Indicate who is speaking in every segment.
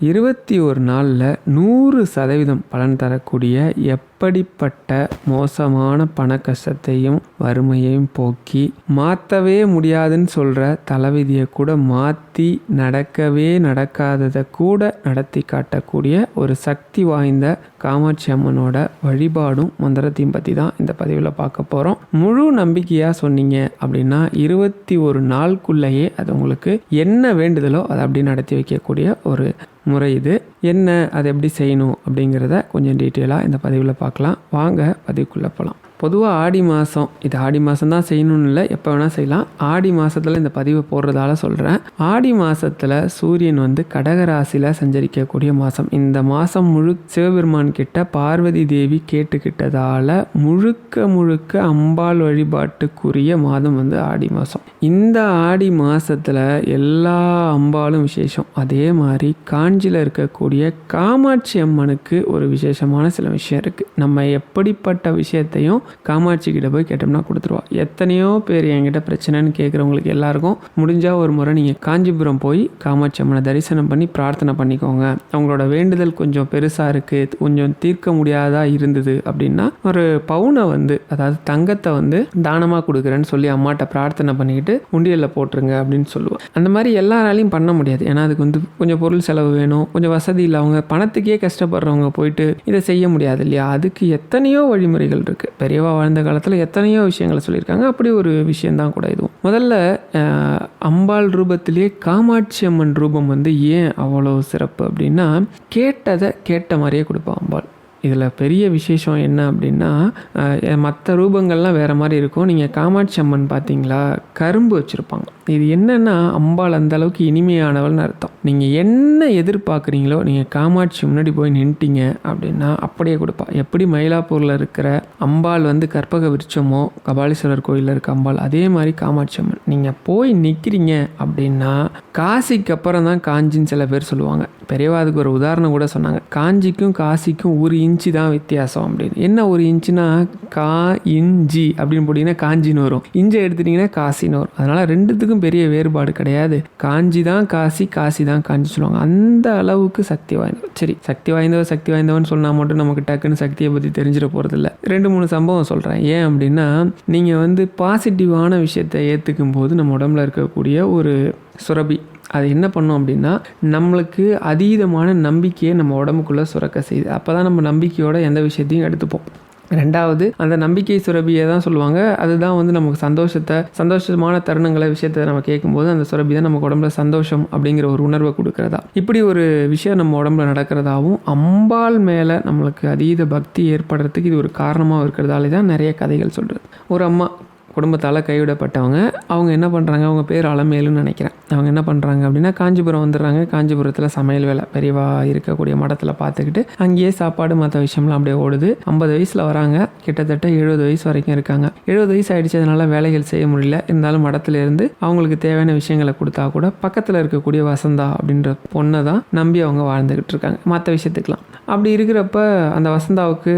Speaker 1: இருபத்தி ஒரு நாளில் நூறு சதவீதம் பலன் தரக்கூடிய எப்படிப்பட்ட மோசமான பண கஷ்டத்தையும் வறுமையையும் போக்கி மாற்றவே முடியாதுன்னு சொல்கிற தலைவிதியை கூட மாற்றி நடக்கவே நடக்காததை கூட நடத்தி காட்டக்கூடிய ஒரு சக்தி வாய்ந்த காமாட்சி அம்மனோட வழிபாடும் மந்திரத்தையும் பற்றி தான் இந்த பதிவில் பார்க்க போகிறோம் முழு நம்பிக்கையாக சொன்னீங்க அப்படின்னா இருபத்தி ஒரு நாளுக்குள்ளேயே அது உங்களுக்கு என்ன வேண்டுதலோ அதை அப்படி நடத்தி வைக்கக்கூடிய ஒரு முறை இது. என்ன அதை எப்படி செய்யணும் அப்படிங்கிறத கொஞ்சம் டீட்டெயிலாக இந்த பதிவில் பார்க்கலாம். வாங்க பதிவுக்குள்ளே போகலாம் பொதுவாக ஆடி மாதம் இது ஆடி மாதம் தான் செய்யணும்னு இல்லை எப்போ வேணால் செய்யலாம். ஆடி மாதத்தில் இந்த பதிவை போடுறதால சொல்கிறேன் ஆடி மாதத்தில் சூரியன் வந்து கடகராசியில் சஞ்சரிக்கக்கூடிய மாதம் இந்த மாதம் முழு சிவபெருமான் கிட்ட பார்வதி தேவி கேட்டுக்கிட்டதால் முழுக்க முழுக்க அம்பாள் வழிபாட்டுக்குரிய மாதம் வந்து ஆடி மாதம் இந்த ஆடி மாதத்தில் எல்லா அம்பாலும் விசேஷம். அதே மாதிரி காஞ்சியில் இருக்கக்கூடிய காமாட்சி அம்மனுக்கு ஒரு விசேஷமான சில விஷயம் இருக்குது நம்ம எப்படிப்பட்ட விஷயத்தையும் காமாட்சி கிட்ட போய் கேட்டோம்னா கொடுத்துருவா. எத்தனையோ பேர் என்கிட்ட பிரச்சனைன்னு கேட்குறவங்களுக்கு எல்லாருக்கும் முடிஞ்சால் ஒரு முறை நீங்கள் காஞ்சிபுரம் போய் காமாட்சி அம்மனை தரிசனம் பண்ணி பிரார்த்தனை பண்ணிக்கோங்க. அவங்களோட வேண்டுதல் கொஞ்சம் பெருசாக இருக்குது கொஞ்சம் தீர்க்க முடியாதா இருந்தது அப்படின்னா ஒரு பவுனை வந்து அதாவது தங்கத்தை வந்து தானமாக கொடுக்குறேன்னு சொல்லி அம்மாட்ட பிரார்த்தனை பண்ணிக்கிட்டு உண்டியலில் போட்டுருங்க அப்படின்னு சொல்லுவோம் அந்த மாதிரி எல்லாராலையும் பண்ண முடியாது. ஏன்னா அதுக்கு வந்து கொஞ்சம் பொருள் செலவு வேணும். கொஞ்சம் வசதி இல்லை அவங்க பணத்துக்கே கஷ்டப்படுறவங்க போயிட்டு இதை செய்ய முடியாது இல்லையா? அதுக்கு எத்தனையோ வழிமுறைகள் இருக்குது பெரிய பெரியவா வாழ்ந்த காலத்தில் எத்தனையோ விஷயங்களை சொல்லியிருக்காங்க. அப்படி ஒரு விஷயந்தான் கூட இதுவும். முதல்ல அம்பாள் ரூபத்திலேயே காமாட்சி அம்மன் ரூபம் வந்து ஏன் அவ்வளோ சிறப்பு அப்படின்னா கேட்டதை கேட்ட மாதிரியே கொடுப்பான் அம்பாள். இதில் பெரிய விசேஷம் என்ன அப்படின்னா மற்ற ரூபங்கள்லாம் வேறு மாதிரி இருக்கும். நீங்கள் காமாட்சி அம்மன் பார்த்தீங்களா? கரும்பு வச்சுருப்பாங்க. இது என்னென்னா அம்பாள் அந்த அளவுக்கு இனிமையானவள்னு அர்த்தம். நீங்கள் என்ன எதிர்பார்க்குறீங்களோ நீங்கள் காமாட்சி முன்னாடி போய் நின்ட்டீங்க அப்படின்னா அப்படியே கொடுப்பா. எப்படி மயிலாப்பூரில் இருக்கிற அம்பாள் வந்து கற்பக விருட்சமோ கபாலீஸ்வரர் கோயிலில் இருக்க அம்பாள் அதே மாதிரி காமாட்சி அம்மன் நீங்கள் போய் நிற்கிறீங்க அப்படின்னா காசிக்கு அப்புறம் தான் காஞ்சின்னு சில பேர் சொல்லுவாங்க. பெரியவா அதுக்கு ஒரு உதாரணம் கூட சொன்னாங்க. காஞ்சிக்கும் காசிக்கும் ஒரு இன்ச்சு தான் வித்தியாசம் அப்படின்னு. என்ன ஒரு இன்ச்சுனா கா இஞ்சி அப்படின்னு போட்டிங்கன்னா காஞ்சின்னு வரும் இஞ்சை எடுத்துட்டிங்கன்னா காசின்னு வரும் அதனால் ரெண்டுத்துக்கும் பெரிய வேறுபாடு கிடையாது. காஞ்சி தான் காசி காசி தான் காஞ்சி சொல்லுவாங்க. அந்த அளவுக்கு சக்தி வாய்ந்தவர். சரி சக்தி வாய்ந்தவர் சக்தி வாய்ந்தவன் சொன்னால் மட்டும் நமக்கு டக்குன்னு சக்தியை பற்றி தெரிஞ்சிட போகிறதில்ல ரெண்டு மூணு சம்பவம் சொல்கிறேன் ஏன் அப்படின்னா நீங்கள் வந்து பாசிட்டிவான விஷயத்தை ஏற்றுக்கும் போது நம்ம உடம்புல இருக்கக்கூடிய ஒரு சுரபி அது என்ன பண்ணும் அப்படின்னா நம்மளுக்கு அதீதமான நம்பிக்கையை நம்ம உடம்புக்குள்ளே சுரக்க செய்யுது. அப்போ தான் நம்ம நம்பிக்கையோட எந்த விஷயத்தையும் எடுத்துப்போம். ரெண்டாவது அந்த நம்பிக்கை சுரபியை தான் சொல்லுவாங்க. அதுதான் வந்து நமக்கு சந்தோஷத்தை சந்தோஷமான தருணங்களை விஷயத்தை நம்ம கேட்கும்போது அந்த சுரபி தான் நமக்கு உடம்புல சந்தோஷம் அப்படிங்கிற ஒரு உணர்வை கொடுக்கறதா. இப்படி ஒரு விஷயம் நம்ம உடம்புல நடக்கிறதாவும் அம்பாள் மேலே நம்மளுக்கு அதீத பக்தி ஏற்படுறதுக்கு இது ஒரு காரணமாக இருக்கிறதாலே தான் நிறைய கதைகள் சொல்கிறது ஒரு அம்மா குடும்பத்தால் கைவிடப்பட்டவங்க. அவங்க என்ன பண்ணுறாங்க அவங்க பேர் அலமேலுன்னு நினைக்கிறேன். அவங்க என்ன பண்ணுறாங்க அப்படின்னா காஞ்சிபுரம் வந்துடுறாங்க. காஞ்சிபுரத்தில் சமையல் வேலை பெரியவா இருக்கக்கூடிய மடத்தில் பார்த்துக்கிட்டு அங்கேயே சாப்பாடு மற்ற விஷயம்லாம் அப்படியே ஓடுது. ஐம்பது வயசில் வராங்க. கிட்டத்தட்ட எழுபது வயசு வரைக்கும் இருக்காங்க. எழுபது வயசு ஆயிடுச்சு அதனால் வேலைகள் செய்ய முடியல. இருந்தாலும் மடத்துலேருந்து அவங்களுக்கு தேவையான விஷயங்களை கொடுத்தா கூட பக்கத்தில் இருக்கக்கூடிய வசந்தா அப்படின்ற பொண்ணை தான் நம்பி அவங்க வாழ்ந்துக்கிட்டு இருக்காங்க. மற்ற விஷயத்துக்கெலாம் அப்படி இருக்கிறப்ப அந்த வசந்தாவுக்கு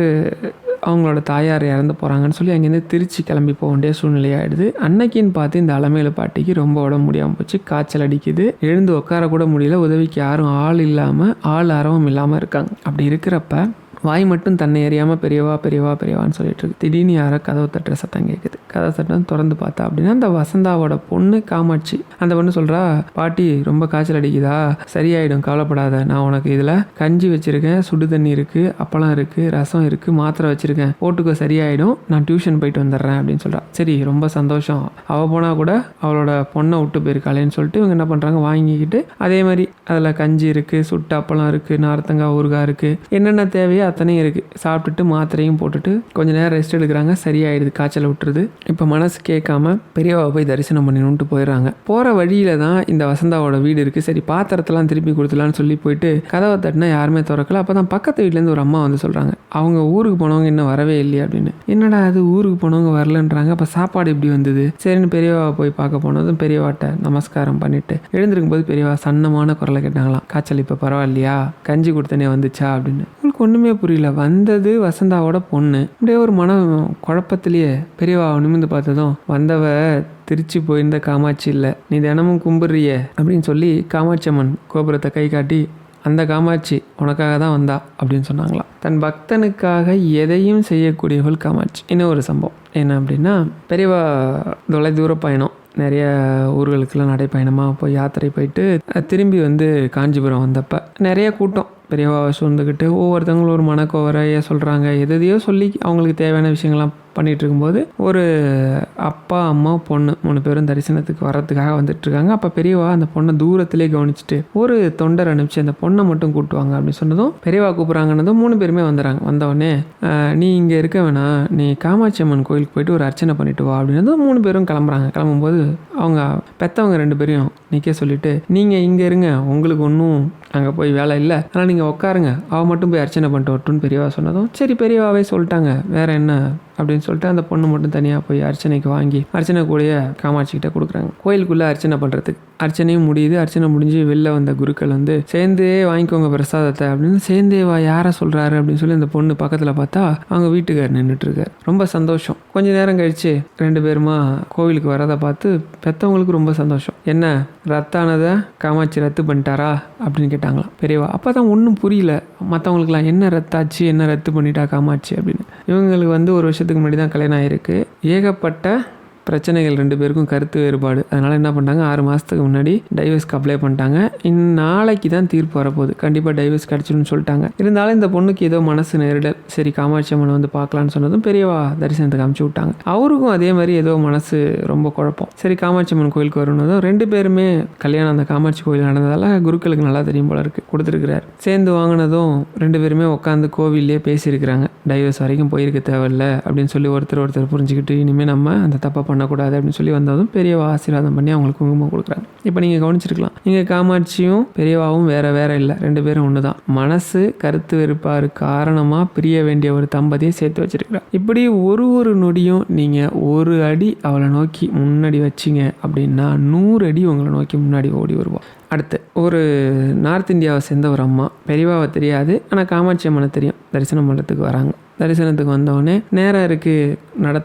Speaker 1: அவங்களோட தாயார் இறந்து போகிறாங்கன்னு சொல்லி அங்கேருந்து திருச்சி கிளம்பி போக வேண்டிய சூழ்நிலையாயிடுது அன்னைக்குன்னு பார்த்து இந்த அலமையில பாட்டிக்கு ரொம்ப உடம்பு முடியாமல் போச்சு. காய்ச்சல் அடிக்குது. எழுந்து உட்கார கூட முடியல. உதவிக்கு யாரும் ஆள் இல்லாமல் ஆள் அரவம் இல்லாமல் இருக்காங்க. அப்படி இருக்கிறப்ப வாய் மட்டும் தன்னை அறியாமல் பெரியவா பெரியவா பெரியவான்னு சொல்லிட்டு இருக்கு திடீர்னு யாரோ கதவு தட்டுற சத்தம் கேட்குது கதவு சட்டம் திறந்து பார்த்தா அப்படின்னா அந்த வசந்தாவோட பொண்ணு காமாட்சி. அந்த பொண்ணு சொல்கிறா பாட்டி ரொம்ப காய்ச்சல் அடிக்குதா? சரியாயிடும் கவலைப்படாத. நான் உனக்கு இதில் கஞ்சி வச்சுருக்கேன் சுடு தண்ணி இருக்குது அப்பளம் இருக்குது ரசம் இருக்குது மாத்திரை வச்சுருக்கேன். போட்டுக்கோ சரியாயிடும். நான் டியூஷன் போயிட்டு வந்துடுறேன் அப்படின்னு சொல்கிறா சரி ரொம்ப சந்தோஷம். அவள் போனால் கூட அவளோட பொண்ணை விட்டு போயிருக்காளேன்னு சொல்லிட்டு இவங்க என்ன பண்ணுறாங்க வாங்கிக்கிட்டு அதே மாதிரி அதில் கஞ்சி இருக்குது சுட்டு அப்பளம் இருக்குது நார்த்தங்காய் ஊறுகாய் இருக்குது என்னென்ன தேவையோ அத்தனையும் இருக்குது சாப்பிட்டுட்டு மாத்திரையும் போட்டுட்டு கொஞ்ச நேரம் ரெஸ்ட் எடுக்கிறாங்க. சரியாயிடுது. காய்ச்சல் விட்டுருது. இப்போ மனசு கேட்காம பெரியவா போய் தரிசனம் பண்ணினுட்டு போயிடுறாங்க. போகிற வழியில தான் இந்த வசந்தாவோட வீடு இருக்குது சரி பாத்திரத்தெல்லாம் திருப்பி கொடுத்துலான்னு சொல்லி போயிட்டு கதவை தட்டினா யாருமே திறக்கல. அப்போ தான் பக்கத்து வீட்டிலேருந்து ஒரு அம்மா வந்து சொல்கிறாங்க அவங்க ஊருக்கு போனவங்க இன்னும் வரவே இல்லையா அப்படின்னு. என்னடா அது ஊருக்கு போனவங்க வரலன்றாங்க. அப்போ சாப்பாடு இப்படி வந்தது? சரின்னு பெரியவா போய் பார்க்க போனதும் பெரியவாட்ட நமஸ்காரம் பண்ணிட்டு எழுந்திருக்கும் போது பெரியவா சன்னமான குரலை கேட்டாங்களாம். காய்ச்சல் இப்போ பரவாயில்லையா? கஞ்சி கொடுத்தனே வந்துச்சா? அப்படின்னு. எனக்கு ஒன்றுமே புரியல. வந்தது வசந்தாவோட பொண்ணு. அப்படியே ஒரு மன குழப்பத்திலேயே பெரியவா நிமிந்து பார்த்ததும் வந்தவ திருச்சி போயிருந்த காமாட்சி இல்லை. நீ தினமும் கும்பிட்றிய அப்படின்னு சொல்லி காமாட்சி அம்மன் கோபுரத்தை கை காட்டி அந்த காமாட்சி உனக்காக தான் வந்தா அப்படின்னு சொன்னாங்களாம். தன் பக்தனுக்காக எதையும் செய்யக்கூடியவள் காமாட்சி. இன்னும் ஒரு சம்பவம்? என்ன அப்படின்னா பெரியவா தொலை தூர பயணம். நிறைய ஊர்களுக்கெல்லாம் நடைப்பயணமாக போய் யாத்திரை போயிட்டு திரும்பி வந்து காஞ்சிபுரம் வந்தப்போ நிறைய கூட்டம். பெரியவாவை சூழ்ந்துக்கிட்டு ஒவ்வொருத்தவங்களும் ஒரு மனக்கோவரையே சொல்கிறாங்க எதையோ சொல்லி அவங்களுக்கு தேவையான விஷயங்கள்லாம் பண்ணிகிட்டு இருக்கும்போது ஒரு அப்பா அம்மா பொண்ணு மூணு பேரும் தரிசனத்துக்கு வர்றதுக்காக வந்துட்டுருக்காங்க. அப்போ பெரியவா அந்த பொண்ணை தூரத்திலே கவனிச்சுட்டு ஒரு தொண்டர் அனுப்பிச்சு அந்த பொண்ணை மட்டும் கூட்டுவாங்க அப்படின்னு சொன்னதும் பெரியவா கூப்பிட்றாங்கன்னதும் மூணு பேருமே வந்துடுறாங்க வந்தவொடனே நீ இங்கே இருக்க வேணாம். நீ காமாட்சி அம்மன் கோயிலுக்கு போயிட்டு ஒரு அர்ச்சனை பண்ணிட்டு வா. அப்படின்னதும் மூணு பேரும் கிளம்புறாங்க. கிளம்பும்போது அவங்க பெற்றவங்க ரெண்டு பேரையும் நிற்க சொல்லிட்டு நீங்கள் இங்கே இருங்க. உங்களுக்கு ஒன்றும் அங்கே போய் வேலை இல்லை. ஆனால் நீங்கள் உட்காருங்க. அவள் மட்டும் போய் அர்ச்சனை பண்ணிட்டு வரட்டும்னு பெரியவா சொன்னதும் சரி பெரியவாவே சொல்லிட்டாங்க. வேறு என்ன? அப்படின்னு சொல்லிட்டு அந்த பொண்ணு மட்டும் தனியாக போய் அர்ச்சனைக்கு வாங்கி அர்ச்சனை கூடயே காமாட்சிக்கிட்ட கொடுக்குறாங்க. கோயிலுக்குள்ளே அர்ச்சனை பண்ணுறதுக்கு அர்ச்சனையும் முடியுது. அர்ச்சனை முடிஞ்சு வெளில வந்த குருக்கள் வந்து சேர்ந்தே வாங்கிக்கோங்க பிரசாதத்தை அப்படின்னு சேர்ந்தே வா யாரை சொல்கிறாரு அப்படின்னு சொல்லி அந்த பொண்ணு பக்கத்தில் பார்த்தா அவங்க வீட்டுக்கார் நின்றுட்டுருக்கார் ரொம்ப சந்தோஷம். கொஞ்ச நேரம் கழிச்சு ரெண்டு பேருமா கோவிலுக்கு வரதை பார்த்து பெற்றவங்களுக்கு ரொம்ப சந்தோஷம். என்ன ரத்தானதை காமாட்சி ரத்து பண்ணிட்டாரா? அப்படின்னு கேட்டாங்களாம். பெரியவா அப்போ தான் ஒன்றும் புரியல. மற்றவங்களுக்குலாம் என்ன ரத்தாச்சு என்ன ரத்து பண்ணிட்டா காமாட்சி? அப்படின்னு. இவங்களுக்கு வந்து ஒரு வருஷத்துக்கு முன்னாடி தான் கல்யாணம் ஆகிருக்கு ஏகப்பட்ட பிரச்சனைகள் ரெண்டு பேருக்கும் கருத்து வேறுபாடு. அதனால் என்ன பண்ணிட்டாங்க? ஆறு மாதத்துக்கு முன்னாடி டைவர்ஸ்க்கு அப்ளை பண்ணிட்டாங்க. இந்நாளைக்கு தான் தீர்ப்பு வரப்போகுது. கண்டிப்பாக டைவர்ஸ் கிடச்சிடும்னு சொல்லிட்டாங்க. இருந்தாலும் இந்த பொண்ணுக்கு ஏதோ மனசு நெருடல். சரி காமாட்சி அம்மனை வந்து பார்க்கலான்னு சொன்னதும் பெரியவா தரிசனத்துக்கு அமுச்சு விட்டாங்க. அவருக்கும் அதே மாதிரி ஏதோ மனசு ரொம்ப குழப்பம். சரி காமாட்சி அம்மன் கோயிலுக்கு வரணுன்னதும் ரெண்டு பேருமே கல்யாணம் அந்த காமாட்சி கோயில் நடந்ததால் குருக்களுக்கு நல்லா தெரியும் போல இருக்கு. கொடுத்துருக்கிறார். சேர்ந்து வாங்கினதும் ரெண்டு பேருமே உட்காந்து கோவிலே பேசியிருக்கிறாங்க. டைவர்ஸ் வரைக்கும் போயிருக்க தேவையில்ல அப்படின்னு சொல்லி ஒருத்தர் ஒருத்தர் புரிஞ்சுக்கிட்டு இனிமேல் நம்ம அந்த தப்பை பண்ணக்கூடாது அப்படின்னு சொல்லி வந்ததும் பெரியவா ஆசீர்வாதம் பண்ணி அவங்களுக்கு குங்குமம் கொடுக்குறாங்க. இப்போ நீங்கள் கவனிச்சிருக்கலாம். நீங்கள் காமாட்சியும் பெரியவாவும் வேற வேற இல்லை. ரெண்டு பேரும் ஒன்று தான் மனசு கருத்து வெறுப்பாரு காரணமாக பிரிய வேண்டிய ஒரு தம்பதியை சேர்த்து வச்சிருக்கிறார். இப்படி ஒரு ஒரு நொடியும் நீங்கள் ஒரு அடி அவளை நோக்கி முன்னாடி வச்சிங்க அப்படின்னா நூறு அடி உங்களை நோக்கி முன்னாடி ஓடி வருவோம் அடுத்து ஒரு நார்த் இந்தியாவை சேர்ந்த ஒரு அம்மா. பெரியவாவை தெரியாது ஆனால் காமாட்சி அம்மனை தெரியும். தரிசனம் பண்ணுறதுக்கு வராங்க. தரிசனத்துக்கு வந்தோடனே நேராக இருக்குது நட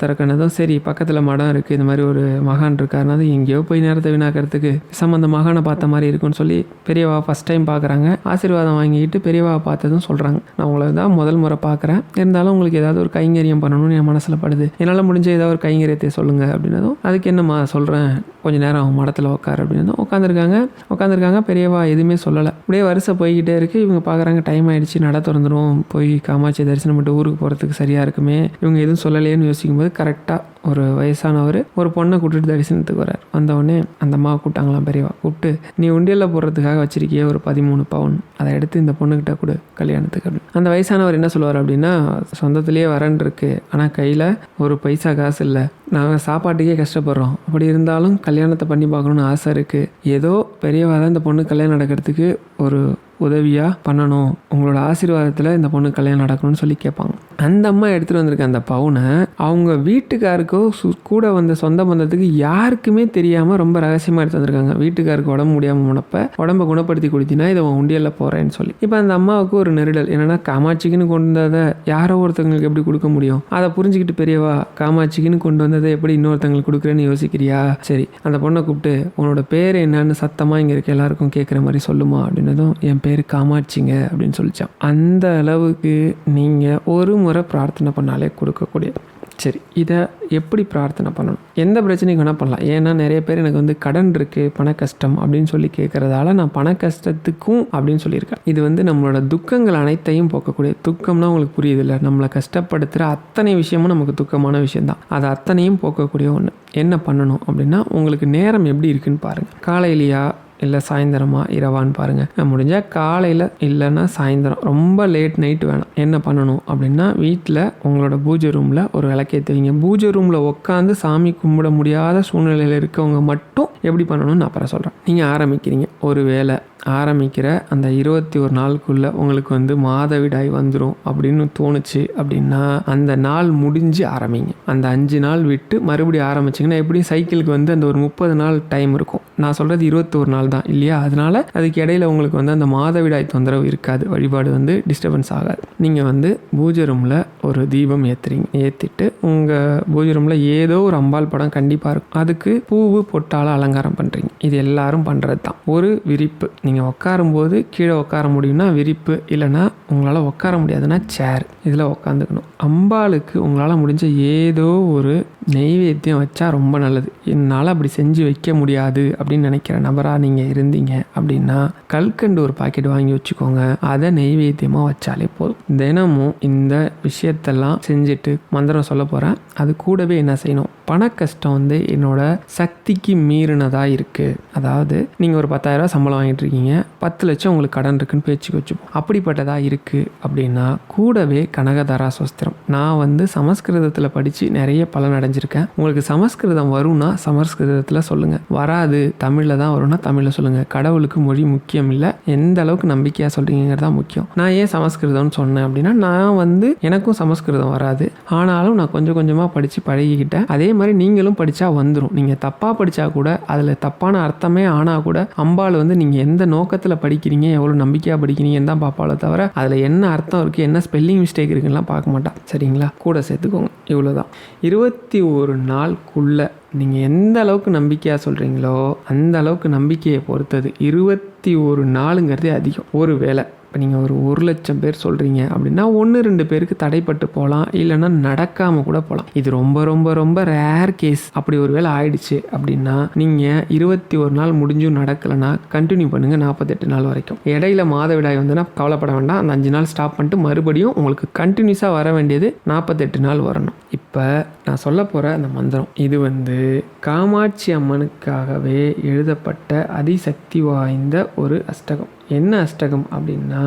Speaker 1: சரி பக்கத்தில் மடம் இருக்குது இந்த மாதிரி ஒரு மகான் இருக்காருனதும் எங்கேயோ போய் நேரத்தை வீணாக்கிறதுக்கு சம்மந்த மகானை பார்த்த மாதிரி இருக்குன்னு சொல்லி பெரியவா ஃபஸ்ட் டைம் பார்க்குறாங்க. ஆசீர்வாதம் வாங்கிட்டு பெரியவா பார்த்ததும் சொல்கிறாங்க நான் உங்களை தான் முதல் முறை பார்க்குறேன். இருந்தாலும் உங்களுக்கு ஏதாவது ஒரு கைங்கரியம் பண்ணணும்னு என் மனசில் படுது. என்னால் முடிஞ்ச ஏதாவது ஒரு கைங்கரியத்தை சொல்லுங்கள் அப்படின்னதும் அதுக்கு என்னம்மா சொல்கிறேன் கொஞ்ச நேரம் அவங்க மடத்தில் உட்காரு அப்படின்னதும் உட்காந்துருக்காங்க உட்காந்துருக்காங்க பெரியவா எதுவுமே சொல்லலை. அப்படியே வரிசை போய்கிட்டே இருக்குது இவங்க பார்க்குறாங்க டைம் ஆயிடுச்சு. நட திறந்துடும் போய் காமாட்சி தரிசனம் பண்ணிட்டு ஊருக்கு போகிறதுக்கு சரியாக இருக்குமே. இவங்க எதுவும் சொல்லலையேன்னு யோசிக்கும் போது கரெக்டாக ஒரு வயசானவர் ஒரு பொண்ணை கூப்பிட்டு தரிசனத்துக்கு வரார் வந்தவுடனே அந்த அம்மாவை கூப்பிட்டாங்களாம் பெரியவா கூப்பிட்டு நீ உண்டியலில் போடுறதுக்காக வச்சிருக்கிய ஒரு பதிமூணு பவுன். அதை எடுத்து இந்த பொண்ணுக்கிட்ட கொடு கல்யாணத்துக்கு அப்படின்னு. அந்த வயசானவர் என்ன சொல்லுவார் அப்படின்னா சொந்தத்திலேயே வரன் இருக்கு ஆனால் கையில் ஒரு பைசா காசு இல்லை. நாங்கள் சாப்பாட்டுக்கே கஷ்டப்படுறோம். அப்படி இருந்தாலும் கல்யாணத்தை பண்ணி பார்க்கணுன்னு ஆசை இருக்குது ஏதோ பெரியவா தான் இந்த பொண்ணு கல்யாணம் நடக்கிறதுக்கு ஒரு உதவியாக பண்ணணும். உங்களோட ஆசீர்வாதத்தில் இந்த பொண்ணு கல்யாணம் நடக்கணும்னு சொல்லி கேட்பாங்க. அந்த அம்மா எடுத்துகிட்டு வந்திருக்க அந்த பவுனை அவங்க வீட்டுக்காருக்கோ சு கூட வந்த சொந்த பந்தத்துக்கு யாருக்குமே தெரியாமல் ரொம்ப ரகசியமாக எடுத்து வந்திருக்காங்க. வீட்டுக்காருக்கு உடம்பு முடியாமல் போனப்ப உடம்பை குணப்படுத்தி கொடுத்தினா இதை உன் உண்டியலில் போகிறேன்னு சொல்லி. இப்போ அந்த அம்மாவுக்கு ஒரு நெருடல். என்னென்னா காமாட்சிக்குன்னு கொண்டு வந்ததை யாரோ ஒருத்தவங்களுக்கு எப்படி கொடுக்க முடியும்? அதை புரிஞ்சுக்கிட்டு பெரியவா காமாட்சிக்குன்னு கொண்டு வந்ததை எப்படி இன்னொருத்தங்களுக்கு கொடுக்குறேன்னு யோசிக்கிறியா? சரி அந்த பொண்ணை கூப்பிட்டு உன்னோட பேர் என்னன்னு சத்தமாக இங்கே இருக்க எல்லாருக்கும் கேட்குற மாதிரி சொல்லுமா அப்படின்னதும் என் பேர் காமாட்சிங்க அப்படின்னு சொல்லிச்சான். அந்த அளவுக்கு நீங்கள் ஒரு முறை பிரார்த்தனை பண்ணாலே கொடுக்கக்கூடியது சரி இதை எப்படி பிரார்த்தனை பண்ணணும்? எந்த பிரச்சனைக்கு வேணால் பண்ணலாம். ஏன்னா நிறைய பேர் எனக்கு வந்து கடன் இருக்குது பண கஷ்டம் அப்படின்னு சொல்லி கேட்குறதால நான் பண கஷ்டத்துக்கும் அப்படின்னு சொல்லியிருக்கேன். இது வந்து நம்மளோட துக்கங்கள் அனைத்தையும் போக்கக்கூடிய துக்கம்னா உங்களுக்கு புரியுது இல்லை நம்மளை கஷ்டப்படுத்துகிற அத்தனை விஷயமும் நமக்கு துக்கமான விஷயம்தான். அது அத்தனையும் போக்கக்கூடிய ஒன்று என்ன பண்ணணும் அப்படின்னா உங்களுக்கு நேரம் எப்படி இருக்குன்னு பாருங்கள் காலையிலையா இல்லை சாயந்தரமா இரவான்னு பாருங்கள் முடிஞ்சால் காலையில் இல்லைன்னா சாயந்தரம். ரொம்ப லேட் நைட் வேணாம். என்ன பண்ணணும் அப்படின்னா வீட்டில் உங்களோட பூஜை ரூமில் ஒரு விளக்கேற்றுவீங்க பூஜை ரூமில் உட்காந்து சாமி கும்பிட முடியாத சூழ்நிலையில் இருக்கவங்க மட்டும் எப்படி பண்ணணும்னு நான் அப்புறம் சொல்கிறேன் நீங்கள் ஆரம்பிக்கிறீங்க. ஒரு வேலை ஆரம்பிக்கிற அந்த இருபத்தி ஒரு நாளுக்குள்ளே உங்களுக்கு வந்து மாதவிடாய் வந்துடும் அப்படின்னு தோணுச்சு அப்படின்னா அந்த நாள் முடிஞ்சு ஆரம்பிங்க. அந்த அஞ்சு நாள் விட்டு மறுபடியும் ஆரம்பிச்சிங்கன்னா எப்படியும் சைக்கிளுக்கு வந்து அந்த ஒரு முப்பது நாள் டைம் இருக்கும். நான் சொல்கிறது இருபத்தோரு நாள் தான் இல்லையா? அதனால் அதுக்கு இடையில உங்களுக்கு வந்து அந்த மாதவிடாய் தொந்தரவு இருக்காது. வழிபாடு வந்து டிஸ்டர்பன்ஸ் ஆகாது. நீங்கள் வந்து பூஜை ரூமில் ஒரு தீபம் ஏற்றுறீங்க ஏற்றிட்டு உங்கள் பூஜை ரூமில் ஏதோ ஒரு அம்பாள் படம் கண்டிப்பாக இருக்கும். அதுக்கு பூவு பொட்டால் அலங்காரம் பண்ணுறீங்க இது எல்லாரும் பண்ணுறது தான் ஒரு விரிப்பு. நீங்கள் உட்காரும்போது கீழே உட்கார முடியும்னா விரிப்பு. இல்லைன்னா உங்களால் உட்கார முடியாதுன்னா சேர் இதில் உட்காந்துக்கணும் அம்பாளுக்கு உங்களால் முடிஞ்ச ஏதோ ஒரு நெய்வேத்தியம் வச்சா ரொம்ப நல்லது. என்னால் அப்படி செஞ்சு வைக்க முடியாது அப்படின்னு நினைக்கிற நபராக நீங்கள் இருந்தீங்க அப்படின்னா கல்கண்டு ஒரு பாக்கெட் வாங்கி வச்சுக்கோங்க. அதை நெய்வேத்தியமாக வச்சாலே போதும். தினமும் இந்த விஷயத்தெல்லாம் செஞ்சுட்டு மந்திரம் சொல்ல போகிறேன் அது கூடவே என்ன செய்யணும்? பண கஷ்டம் வந்து என்னோட சக்திக்கு மீறினதாக இருக்குது அதாவது நீங்கள் ஒரு பத்தாயிரரூவா சம்பளம் வாங்கிட்டு இருக்கீங்க. பத்து லட்சம் உங்களுக்கு கடன் இருக்குன்னு பேச்சுக்கு வச்சுப்போம். அப்படிப்பட்டதாக இருக்குது அப்படின்னா கூடவே கனகதாராஸ்வஸ்திரம். நான் வந்து சமஸ்கிருதத்தில் படித்து நிறைய பலன் அடைஞ்சிருக்கேன். உங்களுக்கு சமஸ்கிருதம் வரும்னா சமஸ்கிருதத்தில் சொல்லுங்கள் வராது தமிழில் தான் வரும்னா தமிழில் சொல்லுங்கள் கடவுளுக்கு மொழி முக்கியம் இல்லை. எந்த அளவுக்கு நம்பிக்கையாக சொல்கிறீங்கிறது தான் முக்கியம். நான் ஏன் சமஸ்கிருதம்னு சொன்னேன் அப்படின்னா நான் வந்து எனக்கும் சமஸ்கிருதம் வராது. ஆனாலும் நான் கொஞ்சம் கொஞ்சமாக படித்து பழகிக்கிட்டேன். அதே மாதிரி நீங்களும் படித்தா வந்துடும் நீங்கள் தப்பாக படித்தா கூட அதில் தப்பான அர்த்தமே ஆனால் கூட அம்பாள் வந்து நீங்கள் எந்த நோக்கத்தில் படிக்கிறீங்க எவ்வளோ நம்பிக்கையாக படிக்கிறீங்கன்னு தான் பார்ப்பாளே தவிர அதில் என்ன அர்த்தம் இருக்குது என்ன ஸ்பெல்லிங் மிஸ்டேக் இருக்குன்னா பார்க்க மாட்டான் சரிங்களா? கூட சேர்த்துக்கோங்க. இவ்வளோதான் இருபத்தி ஒரு நாளுக்குள்ளே நீங்கள் எந்த அளவுக்கு நம்பிக்கையாக சொல்கிறீங்களோ அந்த அளவுக்கு நம்பிக்கையை பொறுத்தது இருபத்தி ஒரு நாளுங்கிறதே அதிகம். ஒரு வேலை இப்போ நீங்கள் ஒரு ஒரு லட்சம் பேர் சொல்கிறீங்க அப்படின்னா ஒன்று ரெண்டு பேருக்கு தடைப்பட்டு போகலாம் இல்லைன்னா நடக்காமல் கூட போகலாம். இது ரொம்ப ரொம்ப ரொம்ப ரேர் கேஸ் அப்படி ஒரு வேளை ஆயிடுச்சு அப்படின்னா நீங்கள் இருபத்தி ஒரு நாள் முடிஞ்சும் நடக்கலைன்னா கண்டினியூ பண்ணுங்கள் நாற்பத்தெட்டு நாள் வரைக்கும். இடையில மாதவிடாய் வந்துன்னா கவலைப்பட வேண்டாம். அந்த அஞ்சு நாள் ஸ்டாப் பண்ணிட்டு மறுபடியும் உங்களுக்கு கண்டினியூஸாக வர வேண்டியது நாற்பத்தெட்டு நாள் வரணும். இப்போ நான் சொல்ல போகிற அந்த மந்திரம். இது வந்து காமாட்சி அம்மனுக்காகவே எழுதப்பட்ட அதிசக்தி வாய்ந்த ஒரு அஷ்டகம். என்ன அஷ்டகம் அப்படின்னா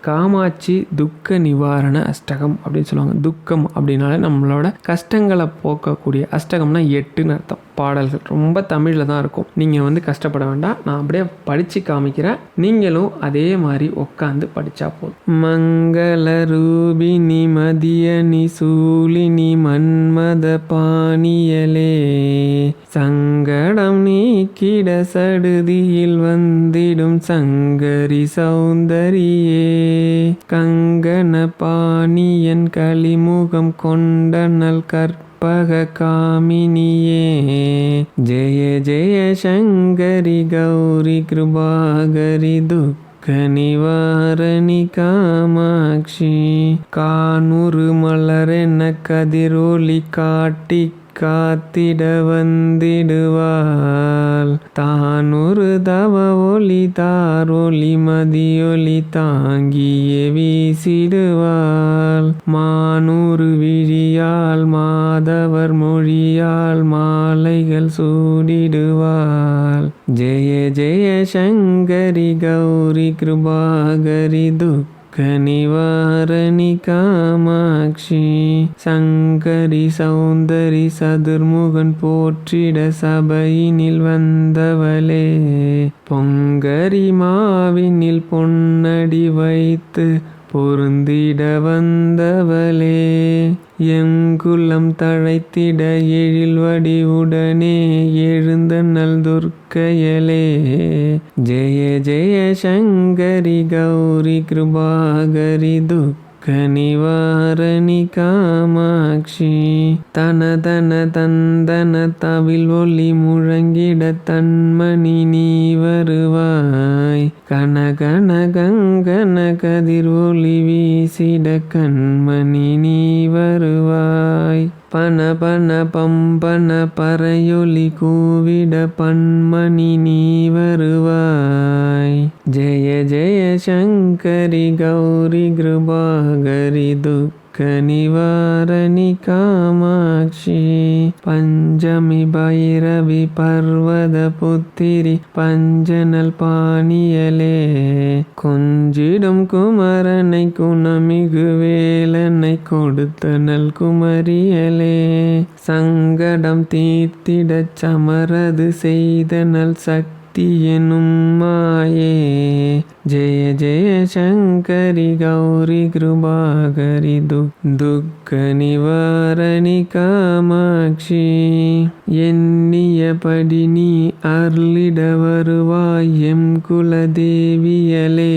Speaker 1: காமாட்சி துக்க நிவாரண அஷ்டகம் அப்படின்னு சொல்லுவாங்க. துக்கம் அப்படின்னாலே நம்மளோட கஷ்டங்களை போக்கக்கூடிய அஷ்டகம்னா எட்டுன்னு அர்த்தம். பாடல்கள் ரொம்ப தமிழில் தான் இருக்கும். நீங்கள் வந்து கஷ்டப்பட வேண்டாம். நான் அப்படியே படித்து காமிக்கிறேன். நீங்களும் அதே மாதிரி உட்காந்து படித்தா போதும். மங்கள ரூபினி மதியனி சூலினி மன்மத பாணியலே சங்கடம் நீக்கிட சடுதியில் வந்திடும் சங்கரி சௌந்தரியே கங்கண பாணியன் களிமுகம் கொண்ட நல் கற்பக காமினியே ஜெய ஜெய சங்கரி கௌரி கிருபாகரி துக்க நிவாரணி காமாட்சி. கானூறு மலரென கதிரொலி காட்டி காத்திட வந்திடுவாள் தான் ஒரு தவ ஒளி தார் ஒளி மதியொலி தாங்கியே வீசிடுவாள். மானூறு விழியால் மாதவர் மொழியால் மாலைகள் சூடிடுவாள். ஜெய ஜெய சங்கரி கௌரி கிருபாகரி துக் கனிவாரணி காமாட்சி. சங்கரி சௌந்தரி சதுர்முகன் போற்றிட சபையினில் வந்தவளே. பொங்கரி மாவினில் பொன்னடி வைத்து பொருந்திட வந்தவளே எங்குள்ளம் தழைத்திட எழில் வடிவுடனே எழுந்த நல் துர்க்கையலே. ஜெய ஜெய சங்கரி கௌரி கிருபாகரி துக் கனிவாரணி காமாட்சி. தன தன தந்தன தவில் ஒளி முழங்கிட தன்மணி நீ வருவாய். கன கன கங்கன கதிர் ஒளி வீசிட கண்மணி நீ வருவாய். பன பன பம்பன பறையொலி கூவிட பன்மணி நீ வருவாய். ஜெய ஜெய சங்கரி கௌரி கிருபாகரி துக்க நிவாரணி காமாட்சி பஞ்சமி பைரவி பர்வத புத்திரி பஞ்சனல் பாணியலே கொஞ்சிடும் குமரனை குணமிகு வேலனை கொடுத்த நல் குமரியலே. சங்கடம் தீர்த்திடச் சமரது செய்த நல் சக்தி முக்தி எனும் மாயே. ஜெய ஜெய சங்கரி கௌரி கிருபாகரி துக்க நிவாரணி காமாட்சி. எண்ணியபடி நீ அருளிட வருவாய் எம் குலதேவியலே.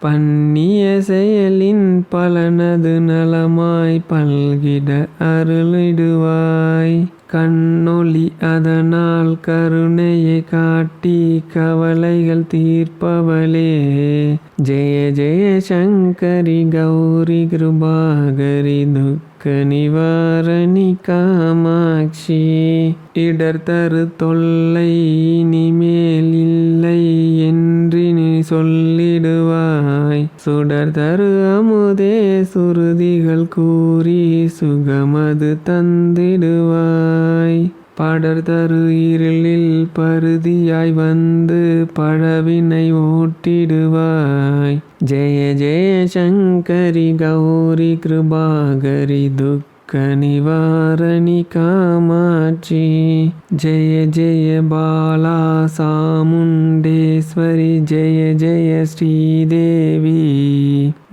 Speaker 1: பண்ணிய செயலின் பலனது நலமாய் பல்கிட அருளிடுவாய். கண்ணொளி அதனால் கருணையை காட்டி கவலைகள் தீர்ப்பவளே. ஜெய ஜெய சங்கரி கௌரி கிருபாகரி துக்க நிவாரணி காமாட்சி. இடர் தரு தொல்லை இனிமேல் இல்லை என்று நீ சொல்லிடுவாய். சுடர் தரு அமுதே சுருதிகள் கூறி சுகமது தந்திடுவாய். படர் தரு இருளில் பருதியாய் வந்து பழவினை ஓட்டிடுவாய். ஜெய ஜெய சங்கரி கௌரி கிருபாகரி துக்க நிவாரணி காமாட்சி. ஜெய ஜெய பாலா சாமுண்டேஸ்வரி. ஜெய ஜெய ஸ்ரீதேவி.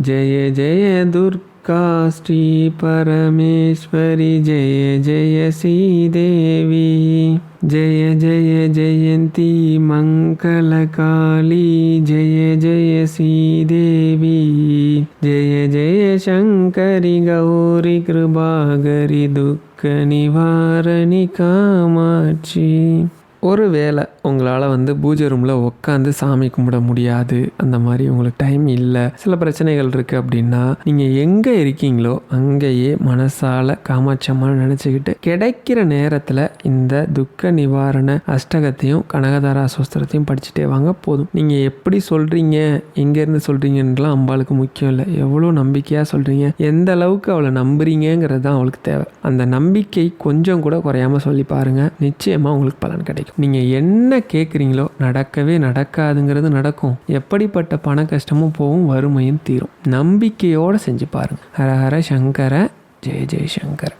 Speaker 1: ஜெய ஜெய துர்க काष्टी परमेश्वरि जय जय श्रीदेवी। जय जय जयन्ती मङ्गलकाली जय जय श्रीदेवी। जय जय शङ्करि गौरि कृपागरि दुःखनिवारणि कामाक्षि। ஒரு ஒருவேளை உங்களால் வந்து பூஜை ரூமில் உட்காந்து சாமி கும்பிட முடியாது. அந்த மாதிரி உங்களுக்கு டைம் இல்லை. சில பிரச்சனைகள் இருக்குது அப்படின்னா நீங்கள் எங்கே இருக்கீங்களோ அங்கேயே மனசால் காமாட்சமாக நினச்சிக்கிட்டு கிடைக்கிற நேரத்தில் இந்த துக்க நிவாரண அஷ்டகத்தையும் கனகதாரா சோஸ்திரத்தையும் படிச்சுட்டே வாங்க போதும். நீங்கள் எப்படி சொல்கிறீங்க எங்கேருந்து சொல்கிறீங்கன்றலாம் அம்பாளுக்கு முக்கியம் இல்லை. எவ்வளோ நம்பிக்கையாக சொல்கிறீங்க எந்த அளவுக்கு அவளை நம்புறீங்கிறது தான் அவளுக்கு தேவை. அந்த நம்பிக்கை கொஞ்சம் கூட குறையாம சொல்லி பாருங்கள் நிச்சயமாக உங்களுக்கு பலன் கிடைக்கும். நீங்கள் என்ன கேட்குறீங்களோ நடக்கவே நடக்காதுங்கிறது நடக்கும். எப்படிப்பட்ட பண கஷ்டமும் போகும் வறுமையும் தீரும். நம்பிக்கையோடு செஞ்சு பாருங்கள் ஹர ஹர சங்கர ஜெய ஜெய சங்கர.